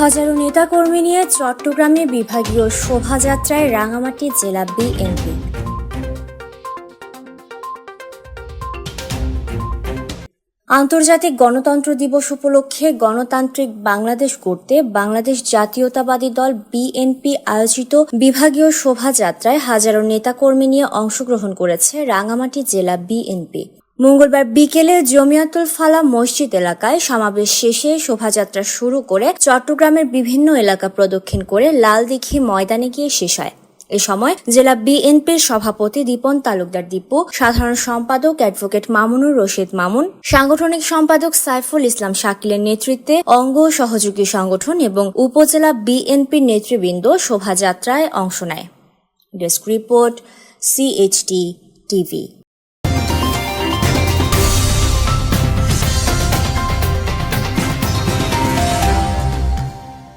হাজারো নেতাকর্মী নিয়ে চট্টগ্রামে বিভাগীয় শোভাযাত্রায় রাঙামাটি জেলা বিএনপি। আন্তর্জাতিক গণতন্ত্র দিবস উপলক্ষে গণতান্ত্রিক বাংলাদেশ করতে বাংলাদেশ জাতীয়তাবাদী দল বিএনপি আয়োজিত বিভাগীয় শোভাযাত্রায় হাজারো নেতাকর্মী নিয়ে অংশগ্রহণ করেছে রাঙামাটি জেলা বিএনপি। মঙ্গলবার বিকেলে জমিয়াতুল ফালা মসজিদ এলাকায় সমাবেশ শেষে শোভাযাত্রা শুরু করে চট্টগ্রামের বিভিন্ন এলাকা প্রদক্ষিণ করে লালদিঘি ময়দানে গিয়ে শেষ হয়। এ সময় জেলা বিএনপির সভাপতি দীপন তালুকদার দীপু, সাধারণ সম্পাদক অ্যাডভোকেট মামুনুর রশিদ মামুন, সাংগঠনিক সম্পাদক সাইফুল ইসলাম শাকিলের নেতৃত্বে অঙ্গ সহযোগী সংগঠন এবং উপজেলা বিএনপির নেতৃবৃন্দ শোভাযাত্রায় অংশ নেয়। Desk report CHT TV